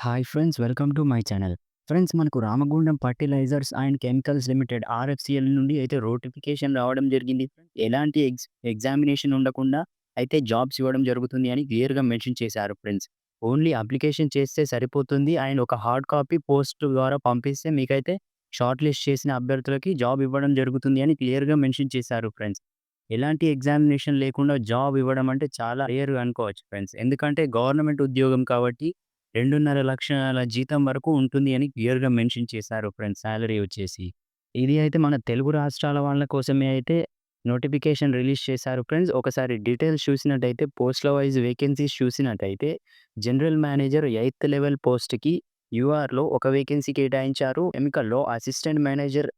Hi friends welcome to my channel. Friends మనకు Ramagundam fertilizers and chemicals limited RFCL నుండి అయితే notification రావడం జరిగింది. ఎలాంటి ఎగ్జ్ ఎగ్జామినేషన్ ఉండకుండా అయితే జాబ్స్ ఇవ్వడం జరుగుతుంది అని క్లియర్‌గా మెన్షన్ చేశారు ఫ్రెండ్స్. ఓన్లీ అప్లికేషన్ చేస్తే సరిపోతుంది అండ్ ఒక హార్డ్ కాపీ పోస్ట్ ద్వారా పంపిస్తే మీకైతే షార్ట్ లిస్ట్ చేసిన అభ్యర్థులకి జాబ్ ఇవ్వడం జరుగుతుంది అని క్లియర్‌గా మెన్షన్ చేశారు ఫ్రెండ్స్. ఎలాంటి ఎగ్జామినేషన్ లేకుండా జాబ్ ఇవ్వడం అంటే చాలా రేర్ అనుకోవచ్చు ఫ్రెండ్స్. ఎందుకంటే గవర్నమెంట్ ఉద్యోగం కాబట్టి 2.5 లక్షల జీతం వరకు ఉంటుంది అని క్లియర్‌గా మెన్షన్ చేశారు ఫ్రెండ్స్ శాలరీ వచ్చేసి. ఇది అయితే మన తెలుగు రాష్ట్రాల వాళ్ళ కోసమే అయితే నోటిఫికేషన్ రిలీజ్ చేశారు ఫ్రెండ్స్. ఒకసారి డీటెయిల్స్ చూసినట్టయితే పోస్ట్‌ల వైజ్ వేకెన్సీస్ చూసినట్టయితే జనరల్ మేనేజర్ ఎయిత్ లెవెల్ పోస్ట్‌కి యూఆర్‌లో ఒక వేకెన్సీ కేటాయించారు. ఎమికల్లో అసిస్టెంట్ మేనేజర్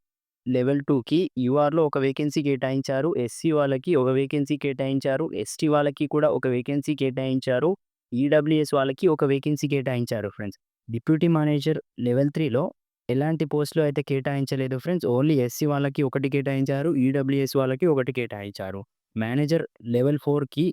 లెవెల్ టూకి యూఆర్‌లో ఒక వేకెన్సీ కేటాయించారు. ఎస్సీ వాళ్ళకి ఒక వేకెన్సీ కేటాయించారు. ఎస్టీ వాళ్ళకి కూడా ఒక వేకెన్సీ కేటాయించారు. ఈడబ్ల్యూఎస్ వాళ్ళకి ఒక వేకెన్సీ కేటాయించారు ఫ్రెండ్స్. డిప్యూటీ మేనేజర్ లెవెల్ త్రీలో ఎలాంటి పోస్టులు అయితే కేటాయించలేదు ఫ్రెండ్స్. ఓన్లీ ఎస్సీ వాళ్ళకి ఒకటి కేటాయించారు. ఈడబ్ల్యూఎస్ వాళ్ళకి ఒకటి కేటాయించారు. మేనేజర్ లెవెల్ ఫోర్కి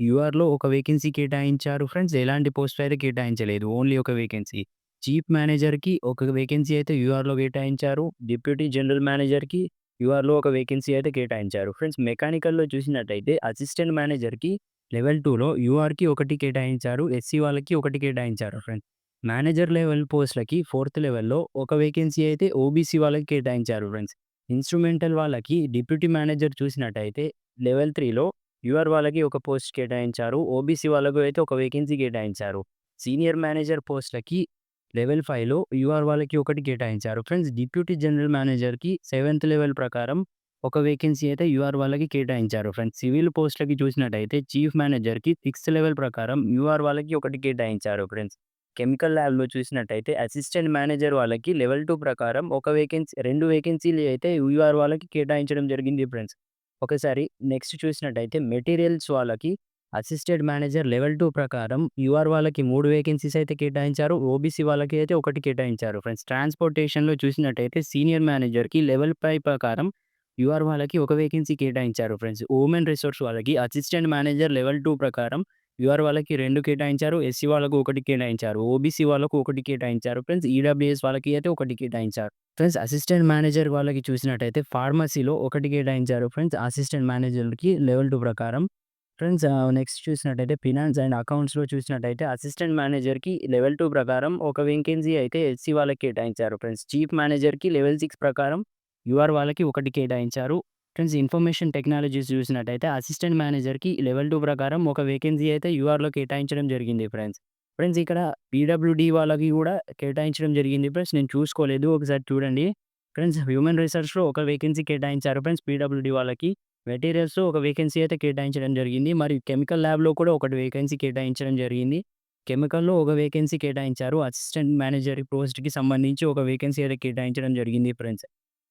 యూఆర్‌లో ఒక వేకెన్సీ కేటాయించారు ఫ్రెండ్స్. ఎలాంటి పోస్ట్ అయితే కేటాయించలేదు. ఓన్లీ ఒక వేకెన్సీ. చీఫ్ మేనేజర్‌కి ఒక వేకెన్సీ అయితే యూఆర్‌లో కేటాయించారు. డిప్యూటీ జనరల్ మేనేజర్‌కి యూఆర్‌లో ఒక వేకెన్సీ అయితే కేటాయించారు. ఫ్రెండ్స్ మెకానికల్‌లో చూసినట్టయితే అసిస్టెంట్ మేనేజర్‌కి లెవెల్ టూలో యూఆర్‌కి ఒకటి కేటాయించారు. ఎస్సీ వాళ్ళకి ఒకటి కేటాయించారు ఫ్రెండ్స్. మేనేజర్ లెవెల్ పోస్ట్‌లకి ఫోర్త్ లెవెల్‌లో ఒక వేకెన్సీ అయితే ఓబీసీ వాళ్ళకి కేటాయించారు ఫ్రెండ్స్. ఇన్‌స్ట్రుమెంటల్ వాళ్ళకి డిప్యూటీ మేనేజర్ చూసినట్టయితే లెవెల్ త్రీలో యూఆర్ వాళ్ళకి ఒక పోస్ట్ కేటాయించారు. ఓబీసీ వాళ్ళకు అయితే ఒక వేకెన్సీ కేటాయించారు. సీనియర్ మేనేజర్ పోస్ట్‌లకి లెవెల్ ఫైవ్లో యూఆర్ వాళ్ళకి ఒకటి కేటాయించారు. ఫ్రెండ్స్ డిప్యూటీ జనరల్ మేనేజర్‌కి సెవెంత్ లెవెల్ ప్రకారం ఒక వేకెన్సీ అయితే యూఆర్ వాళ్ళకి కేటాయించారు ఫ్రెండ్స్. సివిల్ పోస్ట్‌లకి చూసినట్టయితే చీఫ్ మేనేజర్‌కి సిక్స్త్ లెవెల్ ప్రకారం యూఆర్ వాళ్ళకి ఒకటి కేటాయించారు ఫ్రెండ్స్. కెమికల్ ల్యాబ్‌లో చూసినట్టయితే అసిస్టెంట్ మేనేజర్ వాళ్ళకి లెవెల్ టూ ప్రకారం ఒక వేకెన్సీ రెండు వేకెన్సీలు అయితే యూఆర్ వాళ్ళకి కేటాయించడం జరిగింది ఫ్రెండ్స్. ఒకసారి నెక్స్ట్ చూసినట్టయితే మెటీరియల్స్ వాళ్ళకి అసిస్టెంట్ మేనేజర్ లెవెల్ టూ ప్రకారం యూఆర్ వాళ్ళకి మూడు వేకెన్సీస్ అయితే కేటాయించారు. ఓబీసీ వాళ్ళకి అయితే ఒకటి కేటాయించారు ఫ్రెండ్స్. ట్రాన్స్‌పోర్టేషన్‌లో చూసినట్టయితే సీనియర్ మేనేజర్‌కి లెవెల్ ఫైవ్ ప్రకారం యూఆర్ వాళ్ళకి ఒక వేకెన్సీ కేటాయించారు ఫ్రెండ్స్. ఉమెన్ రిసోర్స్ వాళ్ళకి అసిస్టెంట్ మేనేజర్ లెవెల్ టూ ప్రకారం యూఆర్ వాళ్ళకి రెండు కేటాయించారు. ఎస్సీ వాళ్ళకు ఒకటి కేటాయించారు. ఓబీసీ వాళ్ళకు ఒకటి కేటాయించారు ఫ్రెండ్స్. ఈడబ్ల్యూఎస్ వాళ్ళకి అయితే ఒకటి కేటాయించారు. ఫ్రెండ్స్ అసిస్టెంట్ మేనేజర్ వాళ్ళకి చూసినట్టయితే ఫార్మసీలో ఒకటి కేటాయించారు ఫ్రెండ్స్. అసిస్టెంట్ మేనేజర్‌కి లెవెల్ టూ ప్రకారం. ఫ్రెండ్స్ నెక్స్ట్ చూసినట్టయితే ఫినాన్స్ అండ్ అకౌంట్స్‌లో చూసినట్టయితే అసిస్టెంట్ మేనేజర్‌కి లెవెల్ టూ ప్రకారం ఒక వేకెన్సీ అయితే ఎస్సీ వాళ్ళకి కేటాయించారు ఫ్రెండ్స్. చీఫ్ మేనేజర్‌కి లెవెల్ సిక్స్ ప్రకారం యూఆర్ వాళ్ళకి ఒకటి కేటాయించారు. ఫ్రెండ్స్ ఇన్ఫర్మేషన్ టెక్నాలజీస్ చూసినట్టయితే అసిస్టెంట్ మేనేజర్‌కి లెవెల్ టూ ప్రకారం ఒక వేకెన్సీ అయితే యూఆర్‌లో కేటాయించడం జరిగింది ఫ్రెండ్స్. ఫ్రెండ్స్ ఇక్కడ పీడబ్ల్యూడీ వాళ్ళకి కూడా కేటాయించడం జరిగింది ఫ్రెండ్స్. నేను చూసుకోలేదు ఒకసారి చూడండి. ఫ్రెండ్స్ హ్యూమన్ రీసెర్చ్లో ఒక వేకెన్సీ కేటాయించారు ఫ్రెండ్స్ పీడబ్ల్యూడీ వాళ్ళకి. మెటీరియల్స్ ఒక వేకెన్సీ అయితే కేటాయించడం జరిగింది. మరియు కెమికల్ ల్యాబ్‌లో కూడా ఒకటి వేకెన్సీ కేటాయించడం జరిగింది. కెమికల్‌లో ఒక వేకెన్సీ కేటాయించారు. అసిస్టెంట్ మేనేజర్ పోస్ట్‌కి సంబంధించి ఒక వేకెన్సీ అయితే కేటాయించడం జరిగింది ఫ్రెండ్స్.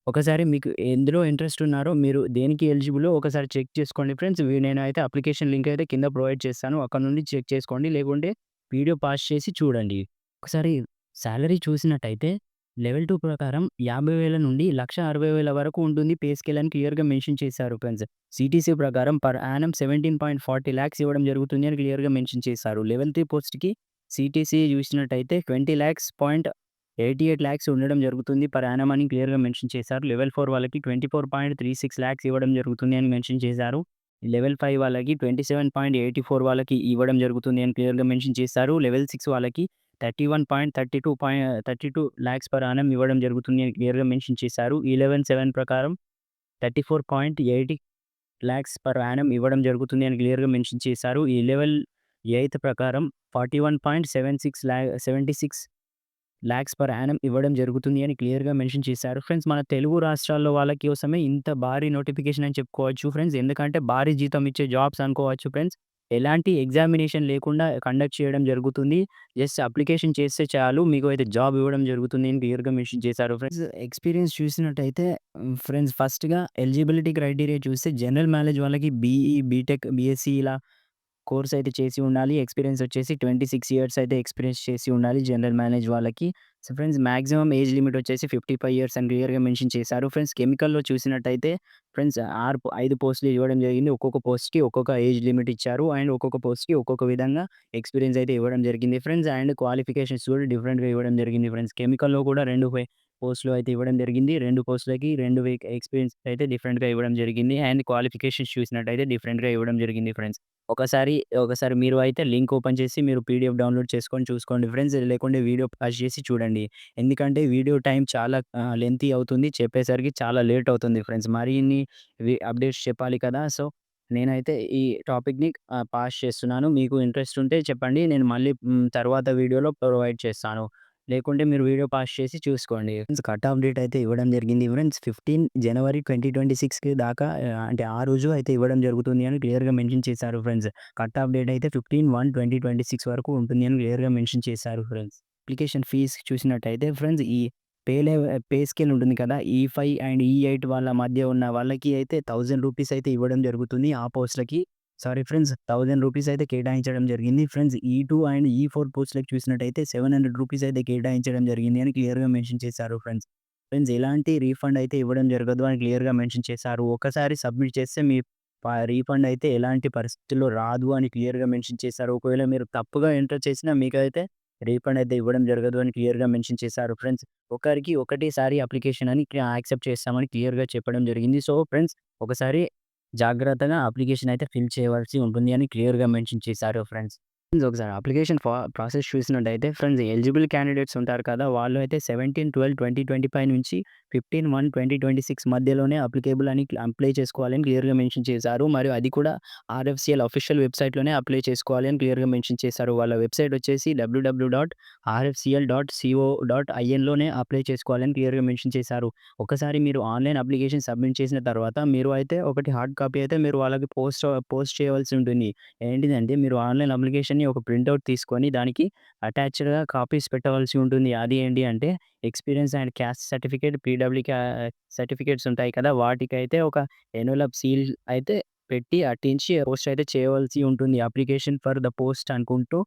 ఒకసారి మీకు ఎందులో ఇంట్రెస్ట్ ఉన్నారో మీరు దేనికి ఎలిజిబులో ఒకసారి చెక్ చేసుకోండి ఫ్రెండ్స్. నేను అయితే అప్లికేషన్ లింక్ అయితే కింద ప్రొవైడ్ చేస్తాను. అక్కడ నుండి చెక్ చేసుకోండి. లేకుంటే వీడియో పాస్ చేసి చూడండి. ఒకసారి శాలరీ చూసినట్టయితే లెవెల్ టూ ప్రకారం యాభై వేల నుండి లక్ష అరవై వేల వరకు ఉంటుంది పే స్కేల్ అని క్లియర్‌గా మెన్షన్ చేశారు ఫ్రెండ్స్. సిటీసీ ప్రకారం per annum seventeen point forty lakhs ఇవ్వడం జరుగుతుంది అని క్లియర్‌గా మెన్షన్ చేశారు. లెవెల్ త్రీ పోస్ట్‌కి సీటీసీ చూసినట్టయితే twenty lakhs point eighty eight lakhs ఉండడం జరుగుతుంది. పర్ యానం అని క్లియర్గా మెన్షన్ చేశారు. లెవెల్ ఫోర్ వాళ్ళకి twenty four point three six lakhs ఇవ్వడం జరుగుతుంది అని మెన్షన్ చేశారు. లెవెల్ ఫైవ్ వాళ్ళకి twenty seven point eighty four వాళ్ళకి ఇవ్వడం జరుగుతుంది అని క్లియర్గా మెన్షన్ చేశారు. లెవెల్ సిక్స్ వాళ్ళకి thirty one point thirty two point thirty two lakhs per annum ఇవ్వడం జరుగుతుంది అని క్లియర్గా మెన్షన్ చేశారు. ఈ లెవెల్ సెవెన్ ప్రకారం thirty four point eighty lakhs per annum ఇవ్వడం జరుగుతుంది అని క్లియర్గా మెన్షన్ చేశారు. ఈ లెవెల్ ఎయిత్ ప్రకారం forty one point seven six ల్యా seventy six lakhs per annum ఇవ్వడం జరుగుతుంది అని క్లియర్‌గా మెన్షన్ చేశారు. ఫ్రెండ్స్ మన తెలుగు రాష్ట్రాల్లో వాళ్ళ కోసమే ఇంత భారీ నోటిఫికేషన్ అని చెప్పుకోవచ్చు ఫ్రెండ్స్. ఎందుకంటే భారీ జీతం ఇచ్చే జాబ్స్ అనుకోవచ్చు ఫ్రెండ్స్. ఎలాంటి ఎగ్జామినేషన్ లేకుండా కండక్ట్ చేయడం జరుగుతుంది. జస్ట్ అప్లికేషన్ చేస్తే చాలు మీకు అయితే జాబ్ ఇవ్వడం జరుగుతుంది అని క్లియర్‌గా మెన్షన్ చేశారు ఫ్రెండ్స్. ఎక్స్‌పీరియన్స్ చూసినట్టయితే ఫ్రెండ్స్ ఫస్ట్‌గా ఎలిజిబిలిటీ క్రైటీరియా చూస్తే జనరల్ నాలెడ్జ్ వాళ్ళకి బీఈ, బీటెక్, బీఎస్సీ ఇలా కోర్స్ అయితే చేసి ఉండాలి. ఎక్స్‌పీరియన్స్ వచ్చేసి 26 ఇయర్స్ అయితే ఎక్స్‌పీరియన్స్ చేసి ఉండాలి జనరల్ మేనేజ్ వాళ్ళకి. So, friends maximum age limit వచ్చేసి 55 ఇయర్స్ అని క్లియర్‌గా మెన్షన్ చేశారు. ఫ్రెండ్స్ కెమికల్‌లో చూసినట్టయితే ఫ్రెండ్స్ 6 ఐదు 5 పోస్టులు ఇవ్వడం జరిగింది. ఒక్కొక్క పోస్ట్‌కి ఒక్కొక్క ఏజ్ లిమిట్ ఇచ్చారు. అండ్ ఒక్కొక్క పోస్ట్‌కి ఒక్కొక్క విధంగా ఎక్స్‌పీరియన్స్ అయితే ఇవ్వడం జరిగింది ఫ్రెండ్స్. అండ్ క్వాలిఫికేషన్స్ కూడా డిఫరెంట్‌గా ఇవ్వడం జరిగింది ఫ్రెండ్స్. కెమికల్‌లో కూడా 2 వే పోస్టులు అయితే ఇవ్వడం జరిగింది. రెండు పోస్టులకి రెండు వీక్ ఎక్స్‌పీరియన్స్ అయితే డిఫరెంట్‌గా ఇవ్వడం జరిగింది. అండ్ క్వాలిఫికేషన్స్ చూసినట్టయితే డిఫరెంట్‌గా ఇవ్వడం జరిగింది ఫ్రెండ్స్. ఒకసారి ఒకసారి మీరు అయితే లింక్ ఓపెన్ చేసి మీరు పీడీఎఫ్ డౌన్‌లోడ్ చేసుకొని చూసుకోండి ఫ్రెండ్స్. లేకుంటే వీడియో పాజ్ చేసి చూడండి. ఎందుకంటే వీడియో టైం చాలా ఆహ్, లెంతీ అవుతుంది. చెప్పేసరికి చాలా లేట్ అవుతుంది ఫ్రెండ్స్. మరిన్ని వి అప్డేట్స్ చెప్పాలి కదా! సో, నేనైతే ఈ టాపిక్‌ని పాస్ చేస్తున్నాను. మీకు ఇంట్రెస్ట్ ఉంటే చెప్పండి. నేను మళ్ళీ తర్వాత వీడియోలో ప్రొవైడ్ చేస్తాను. లేకుంటే మీరు వీడియో పాస్ చేసి చూసుకోండి. ఫ్రెండ్స్ కట్ ఆఫ్ డేట్ అయితే ఇవ్వడం జరిగింది ఫ్రెండ్స్. 15 జనవరి 2026కి దాకా అంటే ఆ రోజు అయితే ఇవ్వడం జరుగుతుంది అని క్లియర్‌గా మెన్షన్ చేశారు ఫ్రెండ్స్. కట్ ఆఫ్ డేట్ అయితే 15/1/2026 వరకు ఉంటుంది అని క్లియర్‌గా మెన్షన్ చేశారు ఫ్రెండ్స్. అప్లికేషన్ ఫీజ్ చూసినట్టయితే ఫ్రెండ్స్ ఈ పే పే స్కేల్ ఉంటుంది కదా! ఈ ఫైవ్ అండ్ ఈ ఎయిట్ వాళ్ళ మధ్య ఉన్న వాళ్ళకి అయితే థౌజండ్ రూపీస్ అయితే ఇవ్వడం జరుగుతుంది ఆ పోస్ట్‌లకి. సారీ ఫ్రెండ్స్ థౌజండ్ రూపీస్ అయితే కేటాయించడం జరిగింది. ఫ్రెండ్స్ ఈ టూ అండ్ ఈ4 పోస్ట్‌లకి చూసినట్టయితే 700 రూపీస్ అయితే కేటాయించడం జరిగింది అని క్లియర్‌గా మెన్షన్ చేశారు ఫ్రెండ్స్. ఫ్రెండ్స్ ఎలాంటి రీఫండ్ అయితే ఇవ్వడం జరగదు అని క్లియర్‌గా మెన్షన్ చేశారు. ఒకసారి సబ్మిట్ చేస్తే మీ ప రీఫండ్ అయితే ఎలాంటి పరిస్థితుల్లో రాదు అని క్లియర్‌గా మెన్షన్ చేశారు. ఒకవేళ మీరు తప్పుగా ఎంటర్ చేసినా మీకైతే రీఫండ్ అయితే ఇవ్వడం జరగదు అని క్లియర్‌గా మెన్షన్ చేశారు ఫ్రెండ్స్. ఒకరికి ఒకటేసారి అప్లికేషన్ అని యాక్సెప్ట్ చేస్తామని క్లియర్‌గా చెప్పడం జరిగింది. సో, ఫ్రెండ్స్ ఒకసారి జాగ్రత్తగా అప్లికేషన్ అయితే ఫిల్ చేయవలసి ఉంటుంది అని క్లియర్‌గా మెన్షన్ చేశారు ఫ్రెండ్స్. ఫ్రెండ్స్ ఒకసారి అప్లికేషన్ ప్రాసెస్ చూసినట్టయితే ఫ్రెండ్స్ ఎలిజిబుల్ క్యాండిడేట్స్ ఉంటారు కదా! వాళ్ళు అయితే 17/12/2025 నుంచి 15/1/2026 మధ్యలోనే అప్లికేబుల్ అని అప్లై చేసుకోవాలని క్లియర్‌గా మెన్షన్ చేశారు. మరియు అది కూడా ఆర్ఎఫ్సిఎల్ అఫీషియల్ వెబ్‌సైట్‌లోనే అప్లై చేసుకోవాలి అని క్లియర్‌గా మెన్షన్ చేశారు. వాళ్ళ వెబ్‌సైట్ వచ్చేసి ఐఎన్లోనే అప్లై చేసుకోవాలని క్లియర్‌గా మెన్షన్ చేశారు. ఒకసారి మీరు ఆన్‌లైన్ అప్లికేషన్ సబ్మిట్ చేసిన తర్వాత మీరు అయితే ఒకటి హార్డ్ కాపీ అయితే మీరు వాళ్ళకి పోస్ట్ పోస్ట్ చేయవలసి ఉంటుంది. ఏంటిదంటే మీరు ఆన్‌లైన్ అప్లికేషన్ అప్లికేషన్‌ని ఒక ప్రింటౌట్ తీసుకొని దానికి అటాచ్డ్‌గా కాపీస్ పెట్టవలసి ఉంటుంది. అది ఏంటి అంటే experience and caste certificate, PW certificates ఉంటాయి కదా! వాటికైతే ఒక ఎన్వలప్ సీల్ అయితే పెట్టి అట్టించి పోస్ట్ అయితే చేయవలసి ఉంటుంది. అప్లికేషన్ ఫర్ ద పోస్ట్ అనుకుంటూ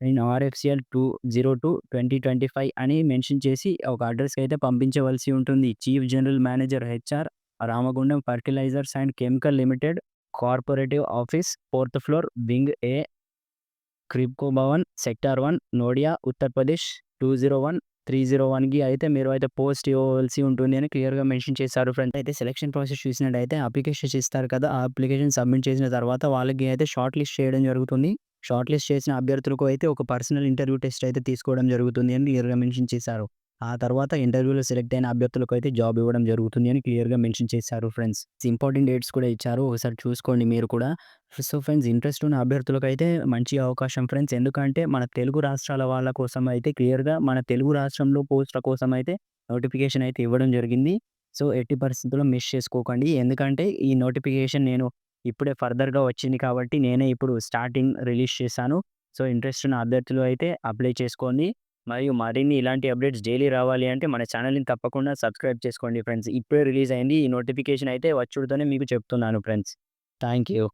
నేను RFCL two zero two twenty twenty five అని మెన్షన్ చేసి ఒక అడ్రస్కి అయితే పంపించవలసి ఉంటుంది. Chief general manager HR, Ramagundam fertilizers and chemical limited, corporative office, fourth floor, wing A, Kribhco Bhavan, sector one Noida Uttar Pradesh 201,301కి అయితే మీరు అయితే పోస్ట్ ఇవ్వవలసి ఉంటుంది అని క్లియర్‌గా మెన్షన్ చేశారు ఫ్రెండ్స్. అయితే సెలక్షన్ ప్రాసెస్ చూసినట్టయితే అప్లికేషన్స్ ఇస్తారు కదా! ఆ అప్లికేషన్ సబ్మిట్ చేసిన తర్వాత వాళ్ళకి అయితే షార్ట్ లిస్ట్ చేయడం జరుగుతుంది. షార్ట్ లిస్ట్ చేసిన అభ్యర్థులకు అయితే ఒక పర్సనల్ ఇంటర్వ్యూ టెస్ట్ అయితే తీసుకోవడం జరుగుతుంది అని క్లియర్‌గా మెన్షన్ చేశారు. ఆ తర్వాత ఇంటర్వ్యూలో సెలెక్ట్ అయిన అభ్యర్థులకు అయితే జాబ్ ఇవ్వడం జరుగుతుంది అని క్లియర్‌గా మెన్షన్ చేశారు ఫ్రెండ్స్. ఇంపార్టెంట్ డేట్స్ కూడా ఇచ్చారు. ఒకసారి చూసుకోండి మీరు కూడా. సో, ఫ్రెండ్స్ ఇంట్రెస్ట్ ఉన్న అభ్యర్థులకు అయితే మంచి అవకాశం ఫ్రెండ్స్. ఎందుకంటే మన తెలుగు రాష్ట్రాల వాళ్ళ కోసం అయితే క్లియర్‌గా మన తెలుగు రాష్ట్రంలో పోస్ట్‌ల కోసం అయితే నోటిఫికేషన్ అయితే ఇవ్వడం జరిగింది. సో, ఎట్టి పరిస్థితుల్లో మిస్ చేసుకోకండి. ఎందుకంటే ఈ నోటిఫికేషన్ నేను ఇప్పుడే ఫర్దర్‌గా వచ్చింది కాబట్టి నేనే ఇప్పుడు స్టార్టింగ్ రిలీజ్ చేశాను. సో, ఇంట్రెస్ట్ ఉన్న అభ్యర్థులు అయితే అప్లై చేసుకోండి. మరియు మరిన్ని ఇలాంటి అప్డేట్స్ డైలీ రావాలి అంటే మన ఛానల్‌ని తప్పకుండా సబ్స్క్రైబ్ చేసుకోండి ఫ్రెండ్స్. ఇప్పుడే రిలీజ్ అయింది. ఈ నోటిఫికేషన్ అయితే వచ్చుడుతోనే మీకు చెప్తున్నాను ఫ్రెండ్స్. Thank you.